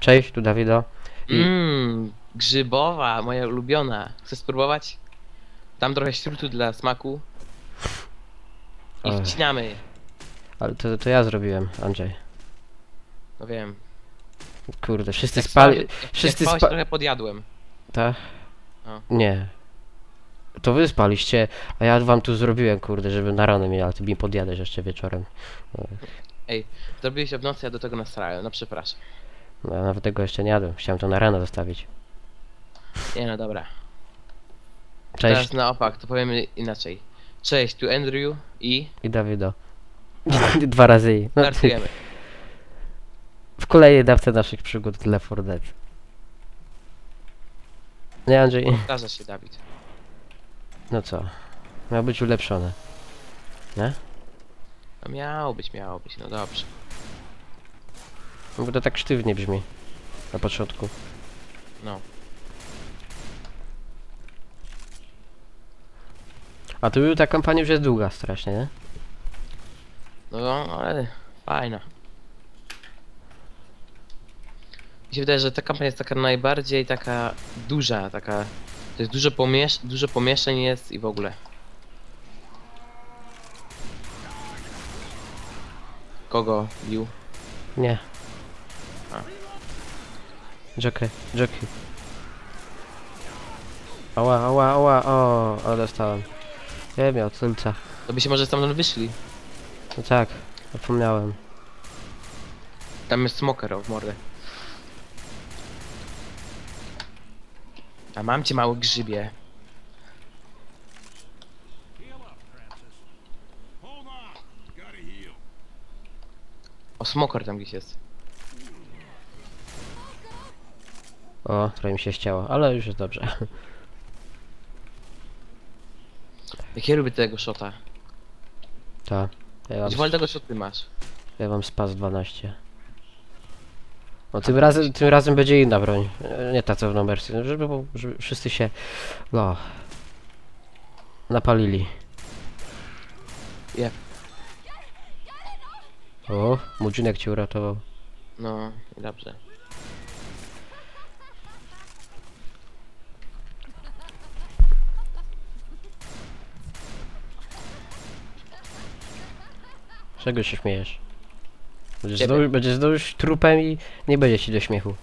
Cześć, tu Dawido. Mmm, grzybowa, moja ulubiona. Chcesz spróbować? Dam trochę śrutu dla smaku. I Ech. wcinamy. ale to, to ja zrobiłem, Andrzej. No wiem. Kurde, wszyscy Jak spali. spałeś- Wszyscy jak spałeś, spa... trochę podjadłem. Tak? No. Nie. To wy spaliście, a ja wam tu zrobiłem, kurde, żeby na ranę miał, ale ty mi podjadać jeszcze wieczorem. Zrobiłeś w nocy, ja do tego nastrałem. No przepraszam. No, ja nawet tego jeszcze nie jadłem, chciałem to na ranę zostawić. Nie no dobra. Cześć Teraz na opak, to powiemy inaczej. Cześć, tu Andrew i i Dawido. Dwa razy i. No, startujemy. w kolejnej dawce naszych przygód 4 Dead. Nie Andrzej? Zdarza się, Dawid. No co? Miał być ulepszone. No miało być, miało być, no dobrze. No bo to tak sztywnie brzmi. Na początku. No. A tu ta kampania już jest długa strasznie, nie? No, ale fajna. Mi się wydaje, że ta kampania jest taka najbardziej taka duża, taka... To jest dużo, pomiesz dużo pomieszczeń jest i w ogóle. Kogo bił? Nie. Jockey, jockey. Ała, ała, ała, o, o, dostałem. Nie miał tylca. To by się może stamtąd wyszli. No tak, zapomniałem. Tam jest smoker o, w mordę. A mam cię mały grzybie. O, smoker tam gdzieś jest. O, trochę mi się chciało, ale już jest dobrze. Jak ja lubię tego shota. Tak. Ja mam, shot ty masz? ja mam spas 12. No tym razem, tym razem będzie inna broń. E, Nie ta co w numersji, no, żeby, żeby wszyscy się, no, napalili. Jep. O, Mudżynek cię uratował. No, dobrze. Czego się śmiejesz? Będziesz Ciebie. znowu, będziesz znowu trupem i nie będzie ci do śmiechu.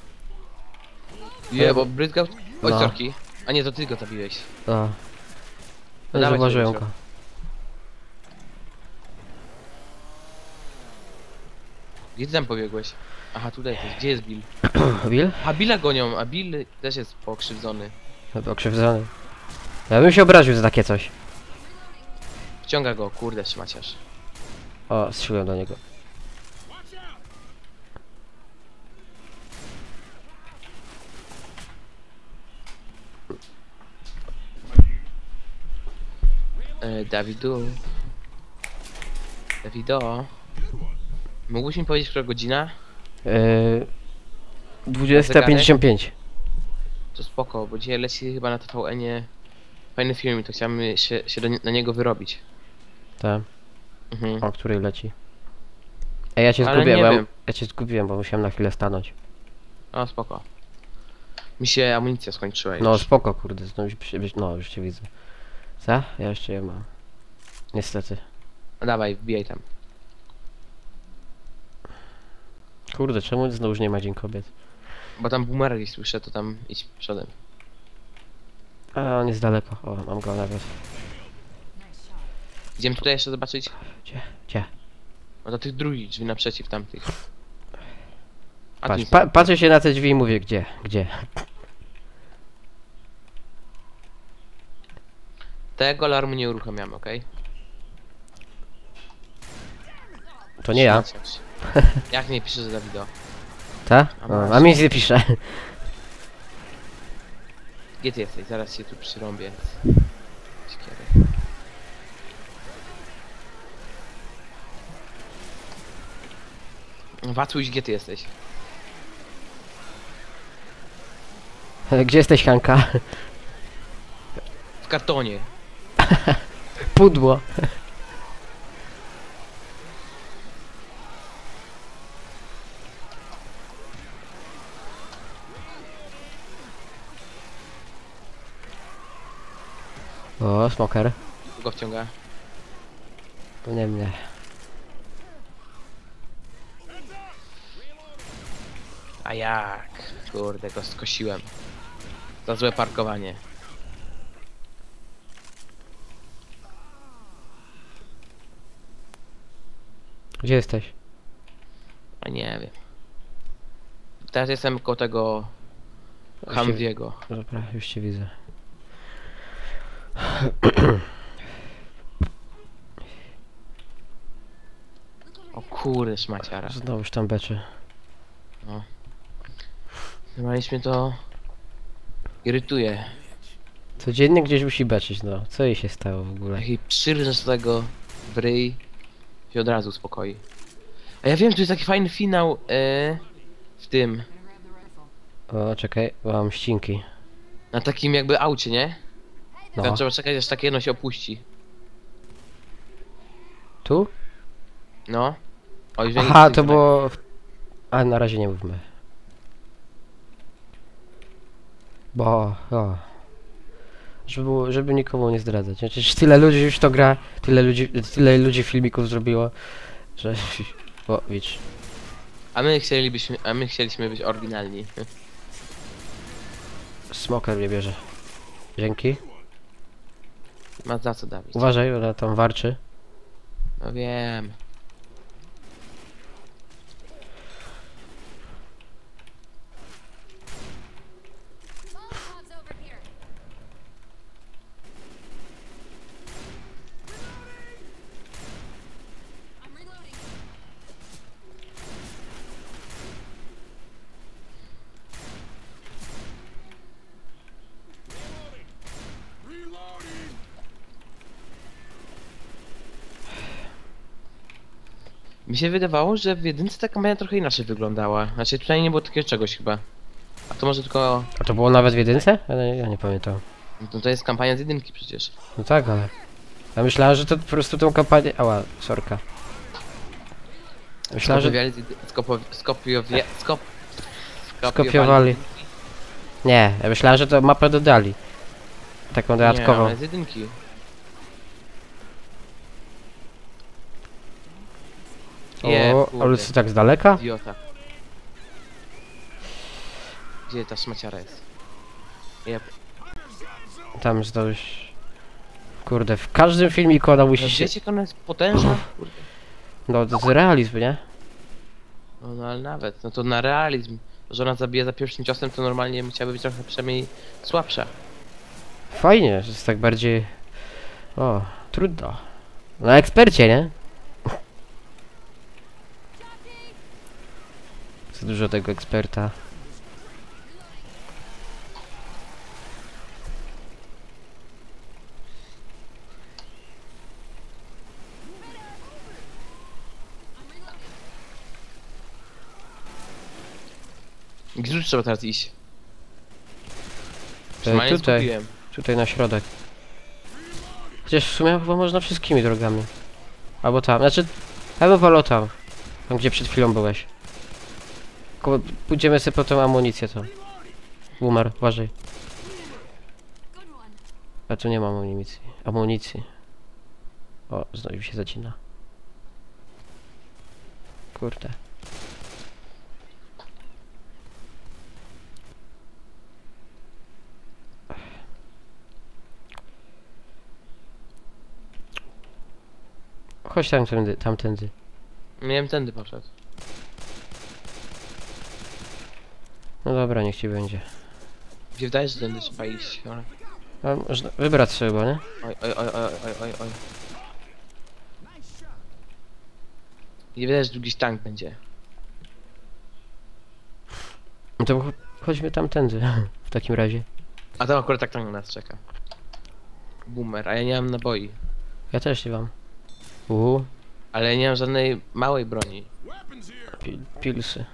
Je, bo bryzgał... Oj, No. sorki. A nie, to ty go zabiłeś. O. No No dawaj, zauważyłem. Gdzie ty tam pobiegłeś? Aha, tutaj jesteś. Gdzie jest Bill? Will? A Billa gonią, a Bill też jest pokrzywdzony. Chyba okrzywdzony. Ja bym się obraził za takie coś. Wciąga go, kurde, szmaciarz. O, strzeliłem do niego. E, Dawidu. Dawido. Mógłbyś mi powiedzieć, która godzina? Yy, 20.55. To spoko, bo dzisiaj leci chyba na TVN-ie fajny film i to chciałem się, się do, na niego wyrobić. Tak, Mhm. o której leci. Ej, ja cię Ale zgubiłem, nie bo ja, wiem. ja cię zgubiłem, bo musiałem na chwilę stanąć. O, spoko. Mi się amunicja skończyła No już. spoko, kurde, no już, się- no, już cię widzę. Co? Ja jeszcze je mam. Niestety. No, dawaj, wbijaj tam. Kurde, czemu znowu nie ma Dzień Kobiet? Bo tam gdzieś słyszę, to tam idź przodem. A, on jest daleko. O, mam go nawet. Idziemy tutaj jeszcze zobaczyć? Gdzie? Gdzie? No to tych drugich drzwi naprzeciw tamtych. A Patrz, pa, patrzę się na te drzwi i mówię, gdzie? Gdzie? Tego alarmu nie uruchamiamy, okej? To nie ja. Jak nie piszesz za wideo? Ta? A O, mi nic nie pisze. Gdzie ty jesteś? Zaraz się tu przyrąbię. Wacuś, gdzie ty jesteś? E, gdzie jesteś, Hanka? W kartonie. Pudło. O, smoker. Go wciąga. To nie mnie. A jak? Kurde, go skosiłem. Za złe parkowanie. Gdzie jesteś? A nie wiem. Teraz jestem koło tego Humvee'ego. Dobra, już cię widzę. O kurde, szmaciara. Znowu już tam beczy. Normalnie mnie to irytuje. Codziennie gdzieś musi beczyć, no. Co jej się stało w ogóle? Taki przyrżesz tego w ryj się od razu uspokoi. A ja wiem, tu jest taki fajny finał e, w tym. O, czekaj, mam ścinki. Na takim jakby aucie, nie? No. Tam trzeba czekać aż takie jedno się opuści. Tu? No. Że Aha, to było... w- A, na razie nie mówmy. Bo... Żeby, było, żeby nikomu nie zdradzać. Przecież tyle ludzi już to gra, tyle ludzi, tyle ludzi filmików zrobiło, że... O, widz. A my chcielibyśmy, a my chcieliśmy być oryginalni. Smoker mnie bierze. Dzięki. Ma za co Dawid. Uważaj, ona tam warczy. No wiem. Mi się wydawało, że w jedynce ta kampania trochę inaczej wyglądała. Znaczy tutaj nie było takiego czegoś chyba. A to może tylko... A to było nawet w jedynce? Ja, nie- ja nie pamiętam. No to jest kampania z jedynki przecież. No tak, ale... Ja myślałem, że to po prostu tą kampanię... Ała, sorka. Myślałem, że... Skopiowali z jedy- skopo- skopiowie... Skop... Skopiowali. Nie, ja myślałem, że to mapę dodali. Taką Nie, dodatkową. ale z jedynki. Je, o, kurde. ale co tak z daleka? Idiota. Gdzie ta szmaciara jest? Tam zdałeś... Kurde, w każdym filmiku ona musi się... Wiecie, jak ona jest potężna? Kurde. No, to jest realizm, nie? No, no ale nawet, no to na realizm. Że ona zabija za pierwszym ciosem, to normalnie musiałaby być trochę przynajmniej słabsza. Fajnie, że jest tak bardziej... O, trudno. Na ekspercie, nie? Za dużo tego eksperta. Gdzie trzeba teraz iść? E, tutaj, zgubiłem. tutaj na środek. Chociaż w sumie chyba można wszystkimi drogami. Albo tam, znaczy... Bym wolał tam. Tam, gdzie przed chwilą byłeś. Tylko pójdziemy sobie po tą amunicję, to... Boomer, uważaj. A tu nie mam amunicji. Amunicji. O, znowu się zacina. Kurde. Chodź tam tędy, tamtędy. Miałem tędy poszedł. No dobra, niech ci będzie. Wydaje, że tędy trzeba iść, ale... A można wybrać sobie, bo nie? Oj, oj, oj, oj, oj, oj, oj. Nie wydaje, że gdzieś tank będzie. No to ch- chodźmy tamtędy. W takim razie. A tam akurat tak tank na nas czeka. Boomer, a ja nie mam naboi. Ja też nie mam. Uuu, Ale ja nie mam żadnej małej broni. pi pilsy.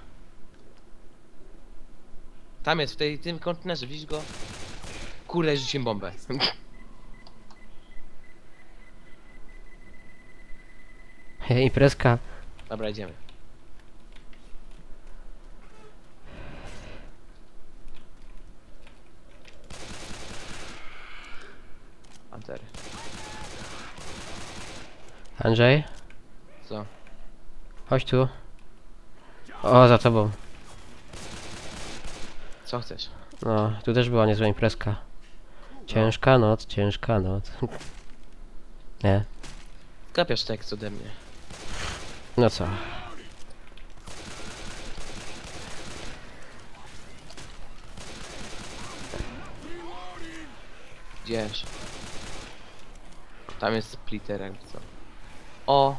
Tam jest, w tej, tym kontenerze, widzisz go? Kurde, rzuciłem bombę. Imprezka. Dobra, idziemy. Pantery. Andrzej? Co? Chodź tu. O, za tobą. Co chcesz? No, tu też była niezła imprezka. Ciężka noc, ciężka noc. Nie? Kapiasz tekst ode mnie. No co? Gdzież? Tam jest splitter jakby co. O!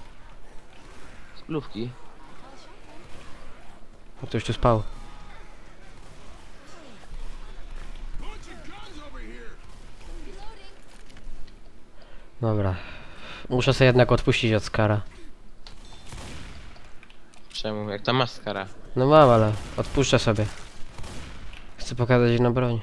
Splówki. Ktoś tu spał. Dobra. Muszę sobie jednak odpuścić od Skara. Czemu? Jak ta maskara. No mam, ale odpuszczę sobie. Chcę pokazać inną broń.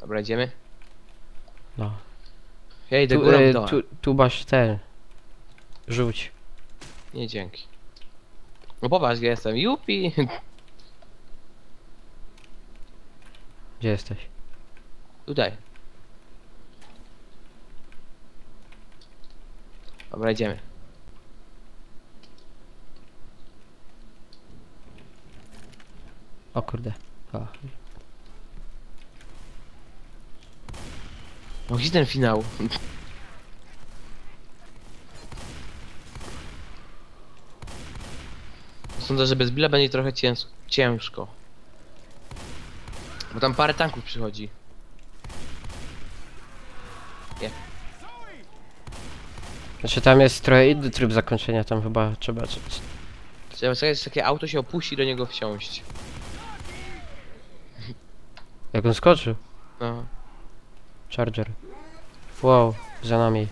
Dobra, idziemy? Ja idę Tu, górą e, dołem. tu, tu masz ten. Rzuć. Nie, dzięki. No popatrz, gdzie jestem. Jupi! Gdzie jesteś? Tutaj. Dobra, idziemy. O kurde. O. No gdzie ten finał? Sądzę, że bez Billa będzie trochę cięż ciężko. Bo tam parę tanków przychodzi. Znaczy tam jest trochę inny tryb zakończenia, tam chyba trzeba... Trzeba czekać, takie auto się opuści i do niego wsiąść. Jak on skoczył? No. Charger. Wow, za nami.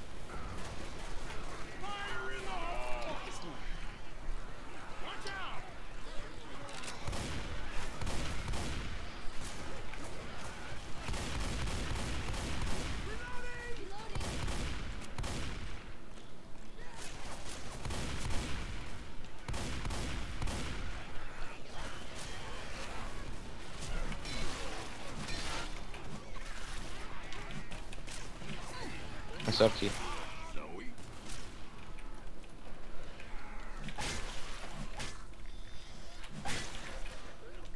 Sorki.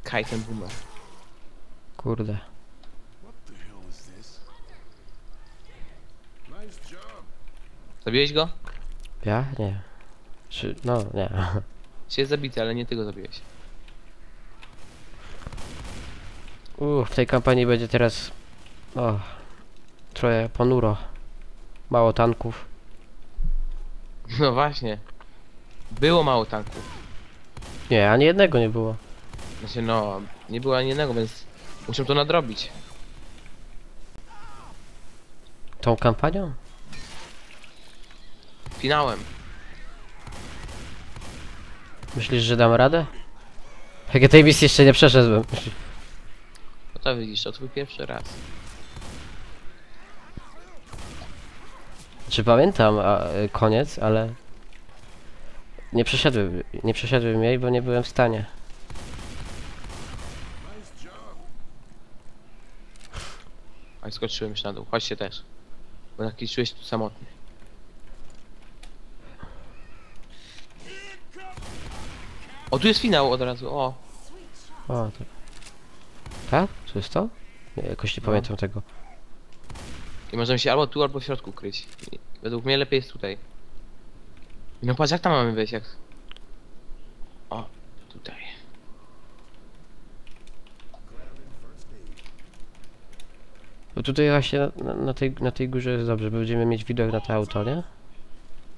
Kajten boomer. Kurde. Zabiłeś go? Ja? Nie. Czy... no, nie. Się jest zabity, ale nie ty go zabiłeś. Uff, w tej kampanii będzie teraz... O... Trochę ponuro. Mało tanków. No właśnie. Było mało tanków. Nie, ani jednego nie było. Znaczy no, nie było ani jednego, więc muszę to nadrobić. Tą kampanią? Finałem. Myślisz, że dam radę? Jak ja tej misji jeszcze nie przeszedłem. No to widzisz, to twój pierwszy raz. Czy pamiętam a, y, koniec, ale... Nie przeszedłem, nie przeszedłem jej, bo nie byłem w stanie. A skoczyłem już na dół. Chodźcie też. Bo taki czułeś tu samotny. O, tu jest finał od razu, o. O, to... Tak? Co jest to? Nie, jakoś nie No. pamiętam tego. I możemy się albo tu, albo w środku kryć. I według mnie lepiej jest tutaj. No patrz, jak tam mamy wejść, jak... O, tutaj. Bo tutaj właśnie na, na, na, tej, na tej górze jest dobrze, bo będziemy mieć widok na to auto, nie?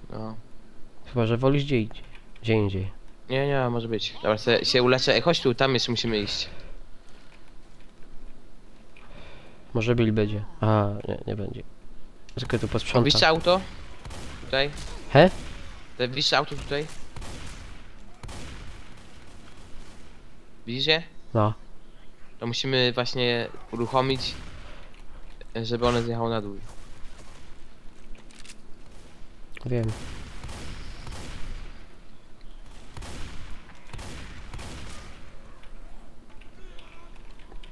No. Chyba, że wolisz gdzie. Gdzie indziej. Nie, nie, może być. Dobra, se, się uleczę. Ej, chodź tu, tam jeszcze musimy iść. Może Bill będzie. A, nie, nie będzie. Tylko tu posprzątam. Widzicie auto? Tutaj. He? Te- auto tutaj? Widzicie? No. To musimy właśnie uruchomić Żeby one zjechało na dół. Wiem.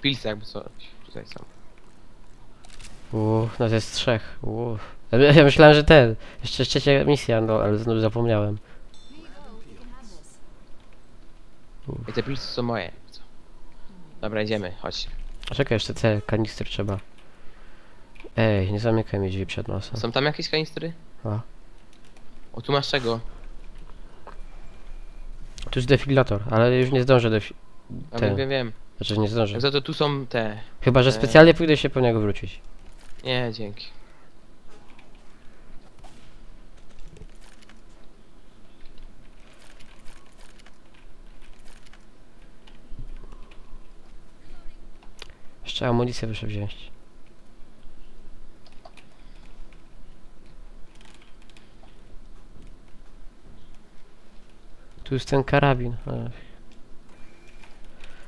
Pilsy jakby coś tutaj są. Uff, no to jest trzech. Uff. Ja myślałem, że ten. Jeszcze trzecia misja, no ale znów zapomniałem. I te pilsy są moje. Co? Dobra, idziemy, chodźcie. Czekaj, jeszcze te kanistry trzeba. Ej, nie zamykaj mi drzwi przed nosem. Są tam jakieś kanistry? A. O, tu masz czego? Tu jest defilator, ale już nie zdążę defi... Te. wiem, wiem. Znaczy nie zdążę. Za to tu są te... Chyba, że e. specjalnie pójdę się po niego wrócić. Nie, dzięki. Jeszcze amunicję muszę wziąć. Tu jest ten karabin.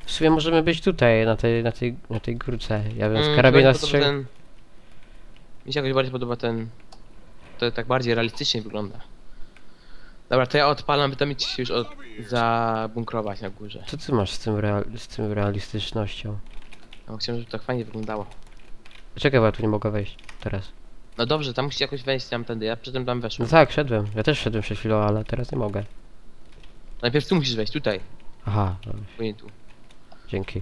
W sumie możemy być tutaj, na tej, na tej, na tej górce. Ja bym z Mm, karabina strzelił. Mi się jakoś bardziej podoba ten... To tak bardziej realistycznie wygląda. Dobra, to ja odpalam, by tam mieć się już od... zabunkrować na górze. Co ty masz z tym, real, z tym realistycznością? No, chciałem, żeby to tak fajnie wyglądało. Czekaj, bo ja tu nie mogę wejść teraz. No dobrze, tam musicie jakoś wejść tam tędy, ja przedtem tam No weszłem. tak, szedłem. Ja też szedłem przed chwilą, ale teraz nie mogę. Najpierw tu musisz wejść, tutaj. Aha, no, Później tu. dzięki.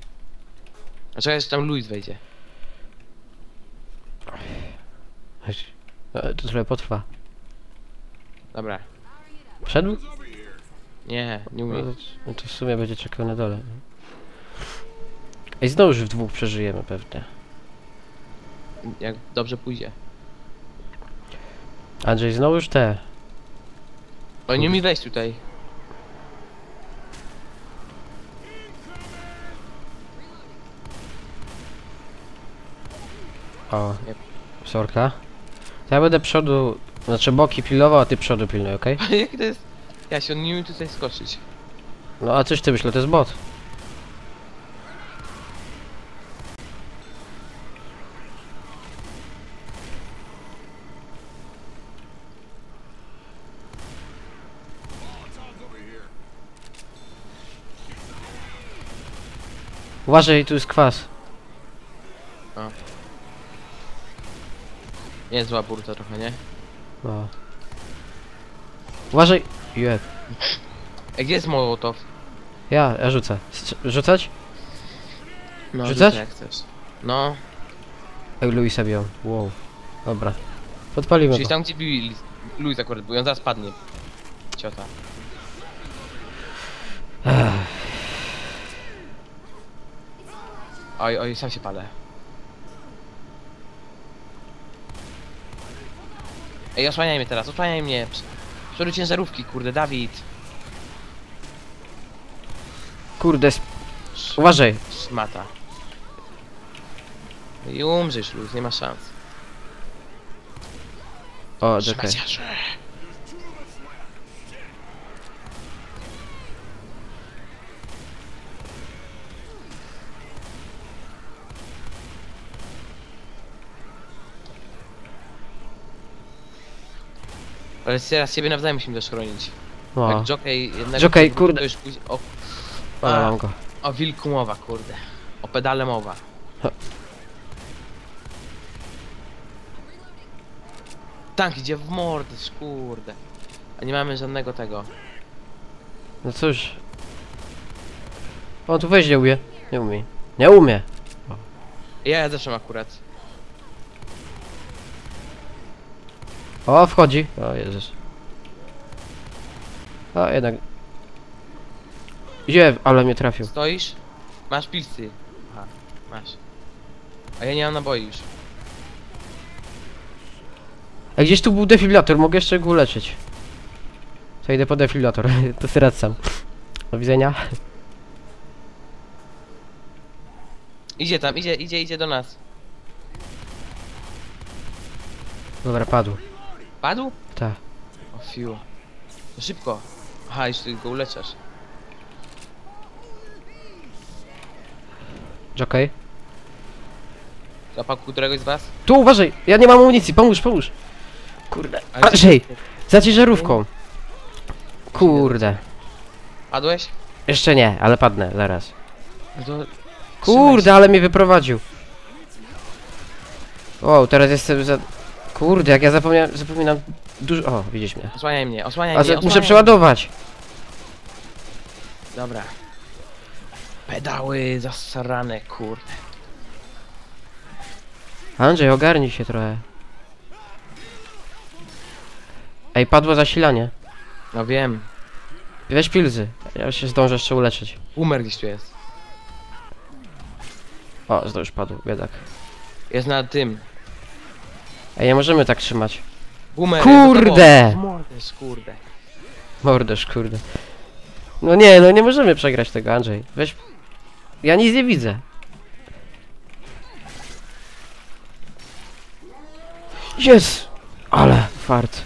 A czekaj, że tam Luis wejdzie. Chodź. No, To trochę potrwa. Dobra. Wszedł? Nie, nie No umiem. to, no to w sumie będzie czekał na dole. Ej, znowu już w dwóch przeżyjemy pewnie. Jak dobrze pójdzie. Andrzej, znowu już te. O, nie mi wejść tutaj. O, sorka. To ja będę przodu, znaczy boki pilował, a ty przodu pilnuj, okej? Jaki to jest... Ja się nie umiem tutaj skoczyć. No a coś ty myślę, to jest bot. Uważaj, tu jest kwas. Nie zła burta trochę, nie? No. Uważaj! Jeb. Ej, gdzie jest Mołotow? Ja, ja rzucę. Strz- rzucać? No, Rzucać? rzucaj jak chcesz. No, Ej, Luisa biją. Wow. Dobra. Podpalimy czyli go. tam gdzie bił Luis akurat, bo on zaraz padnie. Ciota. Oj, oj, sam się palę. Ej, osłaniaj mnie teraz, osłaniaj mnie. Prz- Przodu ciężarówki, kurde, Dawid. Kurde, sp- Sz- uważaj. Szmata. I umrzesz, Luis, nie ma szans. O, czekaj. Szmaciarze. Ale teraz siebie nawzajem musimy też chronić. O, Jak jockey jednego... Jockey, kurde. już później- O, a. mam go. o wilku mowa, kurde. O pedale mowa. Tank idzie w mordę, kurde. A nie mamy żadnego tego. No cóż. O, tu weź nie umie. Nie umie. Nie umie. Ja, ja akurat. O, wchodzi. O, Jezus. O, jednak. Gdzie? Ale mnie trafił. Stoisz? Masz pilsy. Aha, masz. A ja nie mam naboi już. A gdzieś tu był defibrilator, mogę jeszcze go uleczyć. To idę po defibrilator, to teraz sam. Do widzenia. Idzie tam, idzie, idzie, idzie do nas. Dobra, padł. Padł? Tak. O fiu. Szybko. Aha, ty go uleczasz. Jockey. Zapał któregoś z was? Tu uważaj! Ja nie mam amunicji, pomóż, pomóż! Kurde. Andrzej! Za ciężarówką! Kurde. Padłeś? Jeszcze nie, ale padnę, zaraz. No to... Kurde, ale mnie wyprowadził. O, teraz jestem za... Kurde, jak ja zapomniałem, zapominam dużo... O, widzisz mnie. Osłaniaj mnie, osłaniaj A mnie, osłaniaj muszę przeładować. Dobra. Pedały zasrane, kurde. Andrzej, ogarnij się trochę. Ej, padło zasilanie. No wiem. Weź pilzy. Ja się zdążę jeszcze uleczyć. Boomer gdzieś tu jest. O, już padł, biedak. Jest na tym. Ej, nie możemy tak trzymać. Boomer Kurde! Mordes, kurde. Morderz, kurde. No nie, no nie możemy przegrać tego, Andrzej. Weź... Ja nic nie widzę. Jest! Ale fart.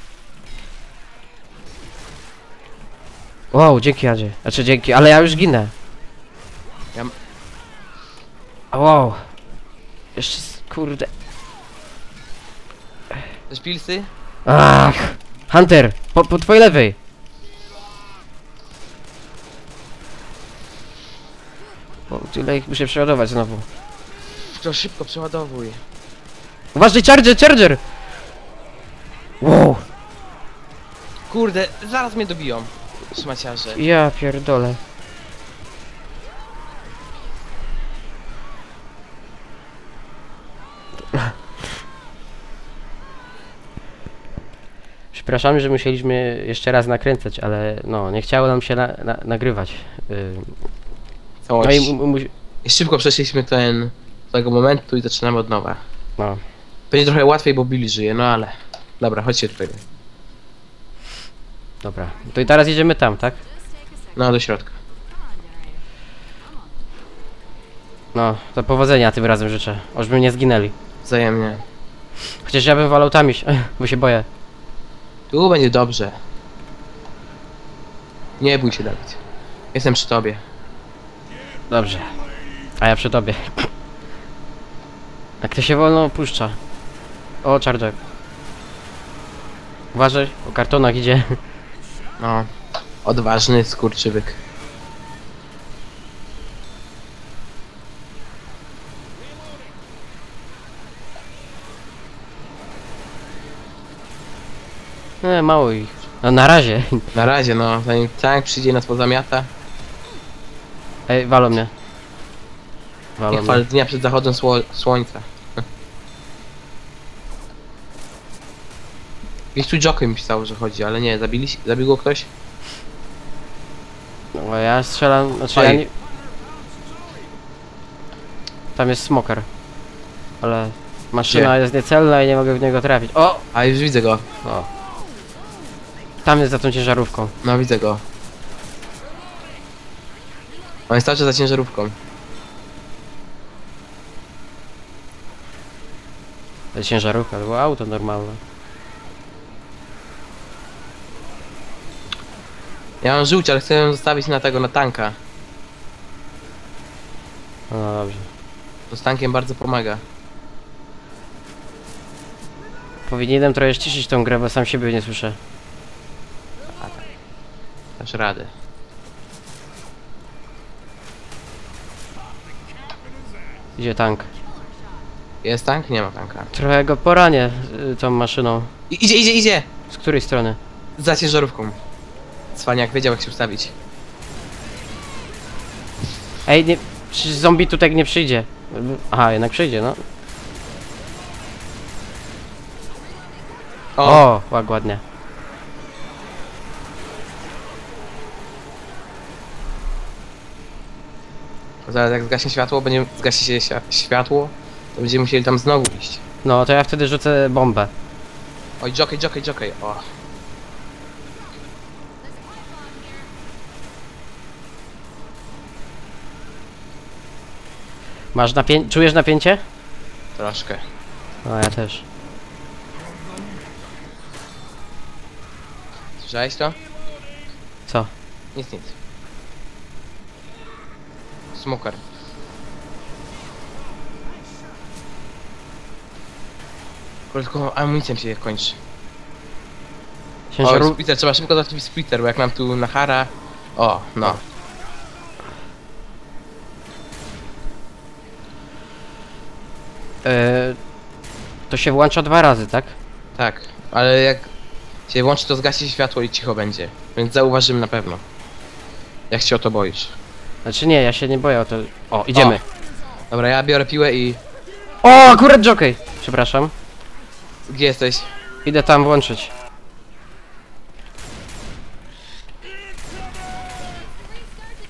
Wow, dzięki Andrzej. Znaczy dzięki, ale ja już ginę. Ja Wow. Jeszcze, kurde. Chcesz pilsy? Ach! Hunter! Po, po twojej lewej! O, tyle ich muszę przeładować znowu. To szybko przeładowuj. Uważaj, charger, charger! Wow! Kurde, zaraz mnie dobiją. Szmaciarze. Ja pierdolę. Przepraszamy, że musieliśmy jeszcze raz nakręcać, ale no, nie chciało nam się na, na, nagrywać. Yy, no Całość. i mu, mu, I szybko przeszliśmy ten... tego momentu i zaczynamy od nowa. no. Będzie trochę łatwiej, bo Billy żyje, no ale... Dobra, chodźcie tutaj. Dobra, to i teraz jedziemy tam, tak? No, do środka. No, to powodzenia tym razem życzę. Ożby nie zginęli. Wzajemnie. Chociaż ja bym wolał tam iść, bo się boję. Tu będzie dobrze. Nie bój się, Dawid. Jestem przy tobie. Dobrze. A ja przy tobie. Jak to się wolno puszcza. O, charger. Uważaj, o kartonach idzie. No. Odważny skurczywyk. Nie, mało ich. No na razie. Na razie, no. Zanim tank przyjdzie i nas pozamiata. Ej, walą mnie. Walą Nie chwal mnie. dnia przed zachodem sło słońca. Gdzieś tu Joker mi pisał, że chodzi, ale nie, zabili, zabił go ktoś? No, ja strzelam, znaczy ja Oj. nie... Tam jest smoker. Ale maszyna jest niecelna i nie mogę w niego trafić. O! A już widzę go. O. Tam jest za tą ciężarówką. No widzę go. On jest cały czas za ciężarówką. Jest ciężarówka, to było auto normalne. Ja mam żółć, ale chcę ją zostawić na tego, na tanka. No dobrze. To z tankiem bardzo pomaga. Powinienem trochę ściszyć tą grę, bo sam siebie nie słyszę. Dasz radę. Idzie tank. Jest tank? Nie ma tanka. Trochę go poranię y, tą maszyną. I, idzie, idzie, idzie! Z której strony? Za ciężarówką. Cwaniak wiedział jak się ustawić. Ej, nie... Przecież zombie tutaj nie przyjdzie. Aha, jednak przyjdzie, no. O! O, łak ładnie. Zaraz jak zgaśnie światło, będzie zgasi się świ- światło, to będziemy musieli tam znowu iść. No, to ja wtedy rzucę bombę. Oj, jockey, jockey, jockey. O. Masz napięcie? Czujesz napięcie? Troszkę. No, ja też. Słyszałeś to? Co? Nic, nic. Smoker. Tylko amunicja mi się kończy. O, Ciężarów... splitter, trzeba szybko zacząć splitter, bo jak nam tu Nahara... O, no. E, to się włącza dwa razy, tak? Tak, ale jak się włączy, to zgasi światło i cicho będzie. Więc zauważymy na pewno. Jak się o to boisz. Znaczy nie, ja się nie boję o to... O, idziemy. Dobra, ja biorę piłę i... O, akurat jockey! Przepraszam. Gdzie jesteś? Idę tam włączyć.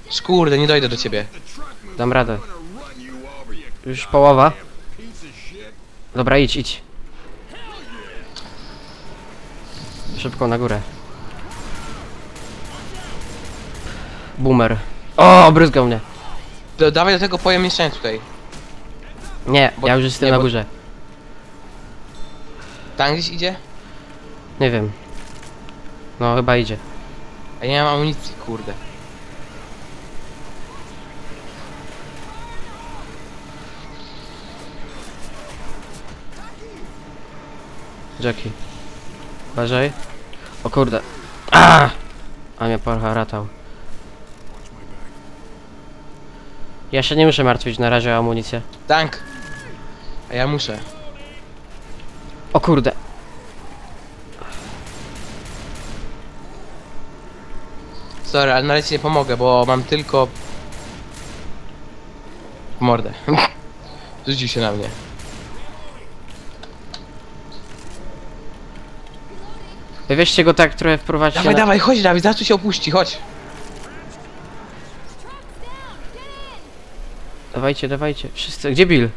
Szkurde, nie dojdę do ciebie. Dam radę. Już połowa. Dobra, idź, idź. Szybko na górę. Boomer. O, obryzgał mnie. Do, dawaj do tego pojemniczenia tutaj. Nie, Bo- ja już jestem nie, na bo- górze. Tam gdzieś idzie? Nie wiem. No, chyba idzie. A ja nie mam amunicji, kurde. Jackie. Uważaj. O kurde. A! A mnie poharatał. Ja się nie muszę martwić na razie o amunicję. Tank! A ja muszę. O kurde. Sorry, ale na razie nie pomogę, bo mam tylko... mordę. Rzucił się na mnie. Wywieźcie go tak trochę wprowadźcie Dawaj, na... dawaj, chodź Dawid, zaraz tu się opuści, chodź. Dawajcie, dawajcie. Wszyscy. Gdzie Bill?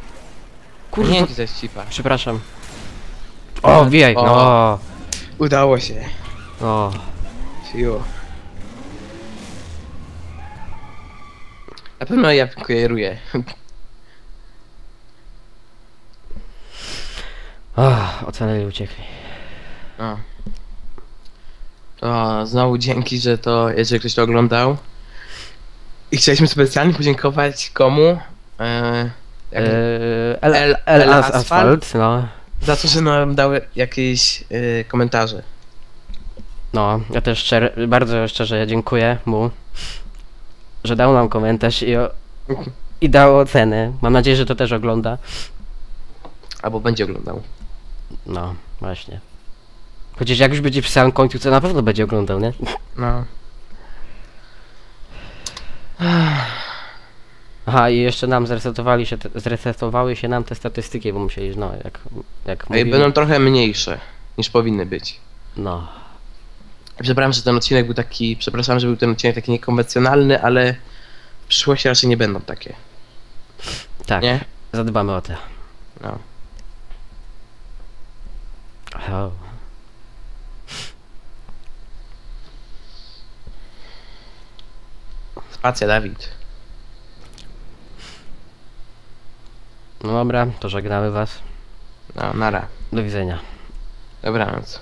Kurwa. Nie, to jest cipa. Przepraszam. O, wbijaj. O. No. Udało się. O. Fiu. Na pewno ja kieruję. Ach, ocaleli uciekli. O. To znowu dzięki, że to, jeżeli ktoś to oglądał. I chcieliśmy specjalnie podziękować komu? E, jak, Eee, L, L, no. Za to, że nam dały jakieś e, komentarze. No, ja też szczer, bardzo szczerze dziękuję mu, że dał nam komentarz i, o, i dał ocenę. Mam nadzieję, że to też ogląda. Albo będzie oglądał. No, właśnie. Chociaż jak już będzie przy samym końcu, to na pewno będzie oglądał, nie? No. Aha, i jeszcze nam zresetowali się, te, zresetowały się nam te statystyki, bo musieli, no, jak, jak No i mówili, będą trochę mniejsze niż powinny być. no, Przepraszam, że ten odcinek był taki. Przepraszam, że był ten odcinek taki niekonwencjonalny, ale w przyszłości raczej nie będą takie. tak, Nie? zadbamy o to. No. Spacja, Dawid. No dobra, to żegnamy was. No, nara. Do widzenia. Dobranoc.